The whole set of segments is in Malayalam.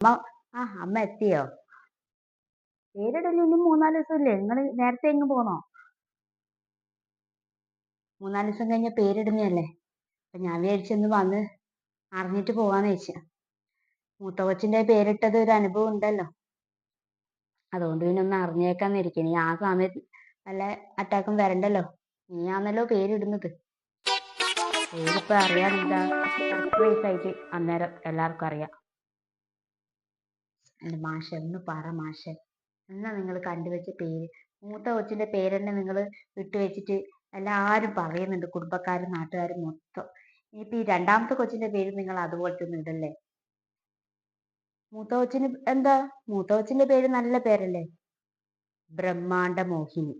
അമ്മ ആ അമ്മ എത്തിയോ? പേരിടൽ ഇനി മൂന്നാൽ ദിവസമില്ലേ? നിങ്ങൾ നേരത്തെ എങ്ങ് പോന്നോ? മൂന്നാൽ ദിവസം കഴിഞ്ഞ പേരിടുന്നതല്ലേ? അപ്പൊ ഞാൻ വിചാരിച്ചൊന്ന് വന്ന് അറിഞ്ഞിട്ട് പോവാന്ന് വെച്ചാ മൂത്ത കൊച്ചിന്റെ പേരിട്ടത് ഒരു അനുഭവം ഉണ്ടല്ലോ. അതുകൊണ്ട് പിന്നെ ഒന്ന് അറിഞ്ഞേക്കാന്ന് ഇരിക്കുന്നു ആ സമയത്ത് നല്ല അറ്റാക്കും വരണ്ടല്ലോ? നീയാന്നല്ലോ പേരിടുന്നത്. പേരിപ്പോ അറിയാനില്ല സർപ്രൈസ് ആയിട്ട് അന്നേരം എല്ലാവർക്കും അറിയാം. മാഷെ ഒന്ന് പറ മാഷെ. എന്നാ നിങ്ങൾ കണ്ടുവെച്ച പേര്? മൂത്ത കൊച്ചിന്റെ പേരെന്നെ നിങ്ങൾ ഇട്ടുവെച്ചിട്ട് എല്ലാവരും പറയുന്നുണ്ട് കുടുംബക്കാരും നാട്ടുകാരും മൊത്തം. ഇനിയിപ്പോ ഈ രണ്ടാമത്തെ കൊച്ചിന്റെ പേര് നിങ്ങൾ അതുപോലത്തെ ഒന്ന് ഇടല്ലേ? മൂത്ത കൊച്ചിന് എന്താ? മൂത്ത കൊച്ചിന്റെ പേര് നല്ല പേരല്ലേ? ബ്രഹ്മാണ്ട മോഹിനി.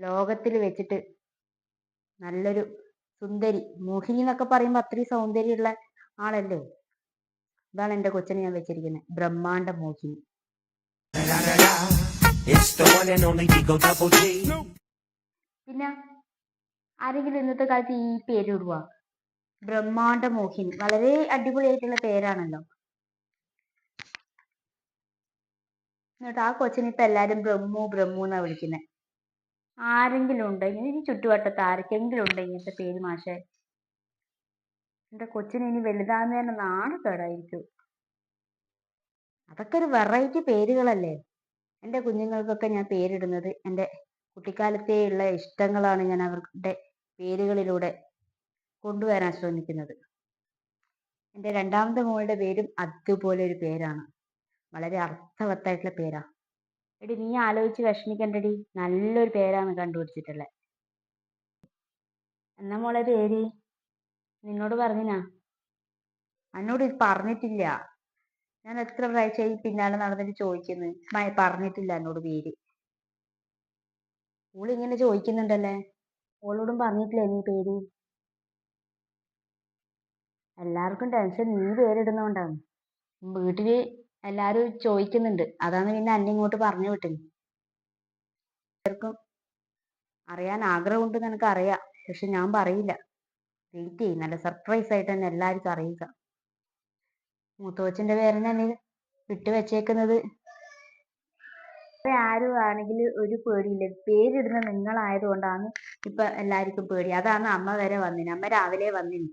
ലോകത്തിൽ വെച്ചിട്ട് നല്ലൊരു സുന്ദരി മോഹിനി എന്നൊക്കെ പറയുമ്പോ അത്രയും സൗന്ദര്യമുള്ള ആളല്ലേ? ഇതാണ് എന്റെ കൊച്ചിന് ഞാൻ വെച്ചിരിക്കുന്നത് ബ്രഹ്മാണ്ട മോഹിനി. പിന്നെ ആരെങ്കിലും ഇന്നത്തെ കാലത്ത് ഈ പേര് ഇടുക ബ്രഹ്മാണ്ട മോഹിനി വളരെ അടിപൊളിയായിട്ടുള്ള പേരാണല്ലോ. എന്നിട്ട് ആ കൊച്ചിനെ ഇപ്പൊ എല്ലാരും ബ്രഹ്മു ബ്രഹ്മു എന്നാ വിളിക്കുന്നത് ആരെങ്കിലും ഉണ്ടെങ്കിൽ ഈ ചുറ്റുവട്ടത്ത് ആർക്കെങ്കിലും ഉണ്ടോ ഇങ്ങനത്തെ പേര് മാഷെ? എന്റെ കൊച്ചിന് ഇനി വലുതാകുന്നതിന് നാണക്കേടായിരിക്കും അതൊക്കെ ഒരു വെറൈറ്റി പേരുകളല്ലേ? എന്റെ കുഞ്ഞുങ്ങൾക്കൊക്കെ ഞാൻ പേരിടുന്നത് എന്റെ കുട്ടിക്കാലത്തെയുള്ള ഇഷ്ടങ്ങളാണ് ഞാൻ അവരുടെ പേരുകളിലൂടെ കൊണ്ടുവരാൻ ശ്രമിക്കുന്നത് എന്റെ രണ്ടാമത്തെ മോളുടെ പേരും അതുപോലെ ഒരു പേരാണ്. വളരെ അർത്ഥവത്തായിട്ടുള്ള പേരാ. എടി നീ ആലോചിച്ച് വിഷമിക്കണ്ടടി. നല്ലൊരു പേരാണ് കണ്ടുപിടിച്ചിട്ടുള്ളത് എന്നാ മോളെ പേര്? നിന്നോട് പറഞ്ഞിനാ? എന്നോട് ഇത് പറഞ്ഞിട്ടില്ല. ഞാൻ എത്ര പ്രാവശ്യമായി പിന്നാലെ നടന്നിട്ട് ചോദിക്കുന്നു മ- പറഞ്ഞിട്ടില്ല എന്നോട് പേര്. ഇങ്ങനെ ചോദിക്കുന്നുണ്ടല്ലേ? ഓളോടും പറഞ്ഞിട്ടില്ല നീ പേര്? എല്ലാവർക്കും ടെൻഷൻ. നീ പേരിടുന്നോണ്ടാണ്. വീട്ടിൽ എല്ലാരും ചോദിക്കുന്നുണ്ട് അതാണ് പിന്നെ അന്നെ ഇങ്ങോട്ട് പറഞ്ഞു വിട്ടത്. എല്ലാവർക്കും അറിയാൻ ആഗ്രഹമുണ്ട് നിനക്ക് അറിയാം. പക്ഷെ ഞാൻ പറയില്ല. വെയിറ്റ് ചെയ്യും. നല്ല സർപ്രൈസ് ആയിട്ട് തന്നെ എല്ലാവർക്കും അറിയുക മൂത്തോച്ചന്റെ പേര് തന്നെ വിട്ടു വെച്ചേക്കുന്നത്. ആരും ആണെങ്കിൽ ഒരു പേടിയില്ല. പേരിടുന്ന നിങ്ങളായതുകൊണ്ടാണ് ഇപ്പൊ എല്ലാവർക്കും പേടി. അതാണ് അമ്മ വരെ വന്നിന്. അമ്മ രാവിലെ വന്നിന്.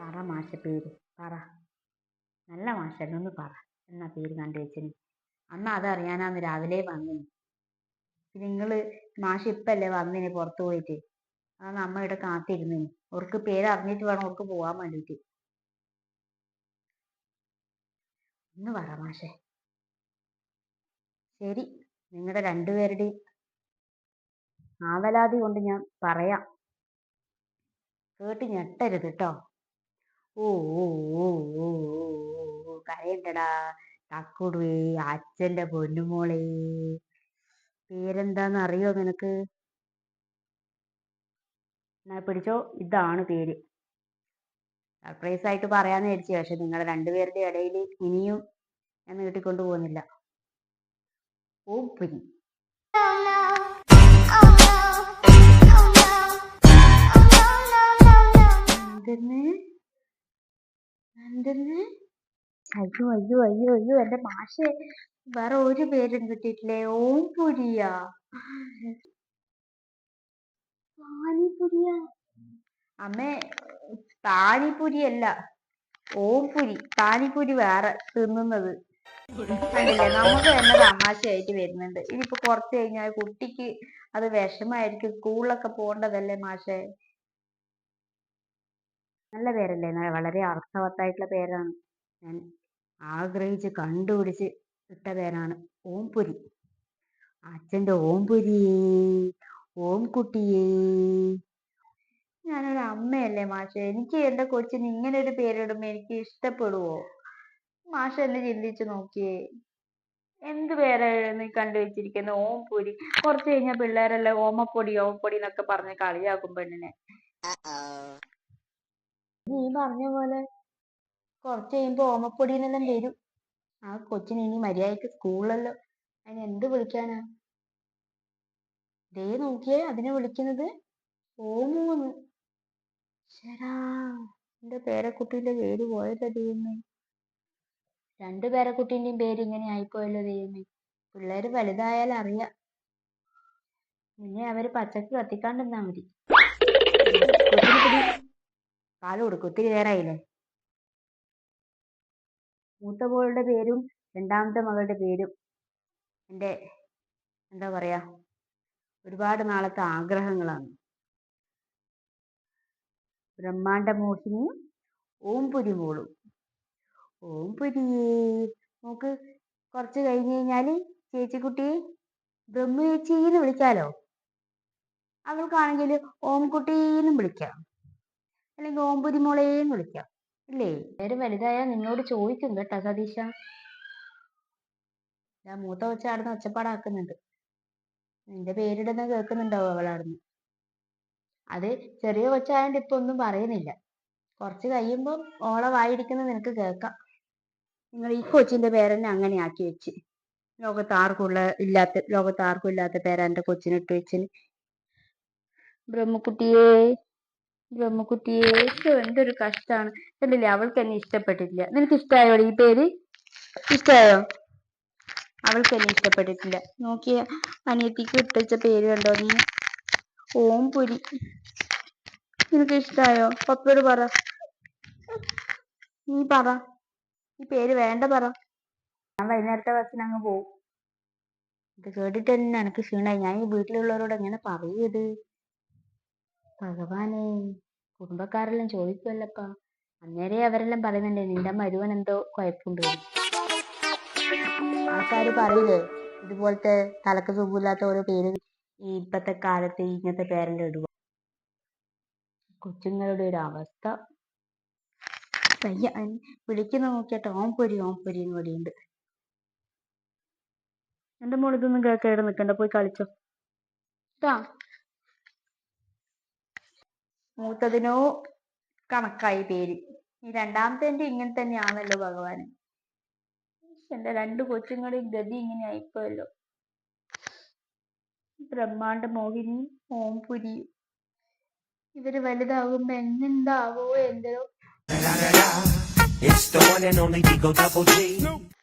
പറ മാഷ പേര് പറ. നല്ല മാഷല്ലേ ഒന്ന് പറ. എന്നാ പേര് കണ്ടു വെച്ചിന്. അമ്മ അതറിയാനാന്ന് രാവിലെ വന്നിന്. നിങ്ങൾ മാഷ് ഇപ്പല്ലേ വന്നിന് പുറത്തു പോയിട്ട്? ആ അമ്മ ഇവിടെ കാത്തിരുന്നിന്. ഓർക്ക് പേര് അറിഞ്ഞിട്ട് വേണം ഓർക്ക് പോവാൻ വേണ്ടിയിട്ട് ഒന്ന് പറ മാഷെ. ശരി നിങ്ങളുടെ രണ്ടുപേരുടെയും ആവലാതി കൊണ്ട് ഞാൻ പറയാം. കേട്ട് ഞെട്ടരുത് കേട്ടോ ഓ ഓ ഓ ഓ ഓ ഓ കരയണ്ടടാ തക്കുടുവേ അച്ഛന്റെ പൊന്നുമോളെ. പേരെന്താന്ന് അറിയോ നിനക്ക്? എന്നാ പിടിച്ചോ? ഇതാണ് പേര്. സർപ്രൈസ് ആയിട്ട് പറയാന്ന് വിചാരിച്ചു പക്ഷെ നിങ്ങൾ രണ്ടുപേരുടെ ഇടയിൽ ഇനിയും ഞാൻ നീട്ടിക്കൊണ്ടു പോകുന്നില്ല. ഓം പുരി. എന്തെന്ന്? എന്തെന്ന്? അയ്യോ അയ്യോ അയ്യോ അയ്യോ എന്റെ മാഷെ. വേറെ ഒരു പേരും കിട്ടിയിട്ടില്ലേ? ഓം പുരിയാ പാനിപുരിയ അമ്മേ പാനിപുരി അല്ല ഓംപുരി പാനിപുരി വേറെ തിന്നുന്നത്. കണ്ടില്ലേ? നമുക്ക് തന്നെ തമാശയായിട്ട് വരുന്നുണ്ട്. ഇനിയിപ്പോ കുറച്ച് കഴിഞ്ഞാൽ കുട്ടിക്ക് അത് വിഷമായിരിക്കും. സ്കൂളിലൊക്കെ പോകേണ്ടതല്ലേ മാഷെ? നല്ല പേരല്ലേ? ന- വളരെ അർത്ഥവത്തായിട്ടുള്ള പേരാണ്. ഞാൻ ആഗ്രഹിച്ച് കണ്ടുപിടിച്ച് ഇട്ട പേരാണ് ഓംപുരി. അച്ഛന്റെ ഓംപുരിയേ ഓംകുട്ടിയേ ഞാനൊരു അമ്മയല്ലേ മാഷെ? എനിക്ക് എന്റെ കൊച്ചിന് ഇങ്ങനെ ഒരു പേരിടുമ്പോൾ എനിക്ക് ഇഷ്ടപ്പെടുവോ? മാഷ എന്നെ ചിന്തിച്ചു നോക്കിയേ. എന്ത് പേരായിരുന്നു നീ കണ്ടുവച്ചിരിക്കുന്ന? ഓംപുരി. കുറച്ച് കഴിഞ്ഞാൽ പിള്ളേരെല്ലാം ഓമപ്പൊടി ഓമപ്പൊടി എന്നൊക്കെ പറഞ്ഞ് കളിയാക്കും പെണ്ണിനെ. നീ പറഞ്ഞ പോലെ കുറച്ച് കഴിയുമ്പോ ഓമപ്പൊടിയിലെല്ലാം വരും. ആ കൊച്ചിന് ഇനി മര്യാദയ്ക്ക് സ്കൂളിലല്ലോ അതിന് എന്ത് വിളിക്കാനാ? ദേ നോക്കിയേ അതിനെ വിളിക്കുന്നത് ഓമൂന്ന്. ശരാ എന്റെ പേരക്കുട്ടീന്റെ പേര് പോയല്ലോ ദൈവമേ. രണ്ട് പേരക്കുട്ടീന്റെയും പേര് ഇങ്ങനെ ആയിപ്പോയല്ലോ ദൈവമേ. പിള്ളേര് വലുതായാൽ അറിയാം. പിന്നെ അവർ പച്ചക്ക് കത്തിക്കാണ്ടെന്നാ മതി. പാൽ കൊടുക്കും. ഒത്തിരി നേരായില്ലേ? മൂത്ത മോളുടെ പേരും രണ്ടാമത്തെ മകളുടെ പേരും എന്റെ എന്താ പറയാ ഒരുപാട് നാളത്തെ ആഗ്രഹങ്ങളാണ്. ബ്രഹ്മാണ്ട മോഹിനിയും ഓംപുരി മോളും ഓംപുരിയേ നമുക്ക് കുറച്ച് കഴിഞ്ഞ് കഴിഞ്ഞാൽ ചേച്ചിക്കുട്ടി ബ്രഹ്മ ചേച്ചീന്ന് വിളിക്കാലോ. അവൾക്കാണെങ്കിൽ ഓംകുട്ടീന്നും വിളിക്കാം. അല്ലെങ്കിൽ ഓംപുരി മോളേന്ന് വിളിക്കാം. ഇല്ലേ? പേര് വലുതായാൽ നിന്നോട് ചോദിക്കും കേട്ടോ സതീശ ഞാൻ മൂത്ത കൊച്ചാടുന്ന് ഒച്ചപ്പാടാക്കുന്നുണ്ട്. നിന്റെ പേരിടുന്ന കേൾക്കുന്നുണ്ടാവും അവിടുന്ന്. അത് ചെറിയ കൊച്ചായോണ്ട് ഇപ്പൊ ഒന്നും പറയുന്നില്ല. കുറച്ച് കഴിയുമ്പോൾ ഓളെ വായിരിക്കുന്നത് നിനക്ക് കേൾക്കാം. നിങ്ങൾ ഈ കൊച്ചിന്റെ പേരെന്നെ അങ്ങനെ ആക്കി വെച്ച്. ലോകത്ത് ആർക്കുള്ള ഇല്ലാത്ത ലോകത്ത് ആർക്കും ഇല്ലാത്ത പേരാ എന്റെ കൊച്ചിനിട്ട് വെച്ചിന് ബ്രഹ്മക്കുട്ടിയേ. ബ്രഹ്മക്കുട്ടിയേ ശ്ശോ, എന്തൊരു കഷ്ടാണ്. കണ്ടില്ലേ? അവൾക്ക് എന്നെ ഇഷ്ടപ്പെട്ടിട്ടില്ല. നിനക്ക് ഇഷ്ടായോ ഈ പേര്? ഇഷ്ടായോ? അവൾക്ക് എന്നെ ഇഷ്ടപ്പെട്ടിട്ടില്ല. നോക്കിയ അനിയത്തിക്ക് ഇട്ടുവെച്ച പേര് കണ്ടോ നീ? ഓം പുരി നിനക്ക് ഇഷ്ടായോ പപ്പയോട് പറ. നീ പറ. ഈ പേര് വേണ്ട പറ. ഞാൻ വൈകുന്നേരത്തെ ബസ്സിന് അങ്ങ് പോവും. ഇത് കേട്ടിട്ട് തന്നെ എനിക്ക് ക്ഷീണായി ഞാൻ ഈ വീട്ടിലുള്ളവരോട് എങ്ങനെ പറയും ഇത്? ഭഗവാനെ കുടുംബക്കാരെല്ലാം ചോദിക്കുമല്ലപ്പാ അന്നേരേ അവരെല്ലാം പറയുന്നുണ്ട് നിന്റെ മരുവൻ എന്തോ കുഴപ്പമുണ്ട് ആൾക്കാർ പറയില്ലേ ഇതുപോലത്തെ തലക്ക് സുഖമില്ലാത്ത ഓരോ പേര് ഈ ഇപ്പത്തെ കാലത്ത് ഇങ്ങനത്തെ പേരെല്ലാം ഇടുക കൊച്ചുങ്ങളുടെ ഒരു അവസ്ഥ. വിളിക്കുന്ന നോക്കിയിട്ട് ഓം പൊരി ഓം പൊരി എന്ന് പറയുന്നുണ്ട്. എന്റെ മോളിതൊന്നും കേൾക്കാതെ നിൽക്കണ്ട പോയി കളിച്ചോ. ട്ടാ മൂത്തതിനോ കണക്കായി പേര്. ഈ രണ്ടാമത്തെ ഇങ്ങനെ തന്നെയാണല്ലോ ഭഗവാൻ എന്റെ രണ്ട് കൊച്ചുങ്ങളുടെയും ഗതി ഇങ്ങനെ ആയിപ്പോയല്ലോ. ബ്രഹ്മാണ്ട മോഹിനി ഓംപുരി. ഇവർ വലുതാകുമ്പോ എന്നെന്താവോ എന്തോ.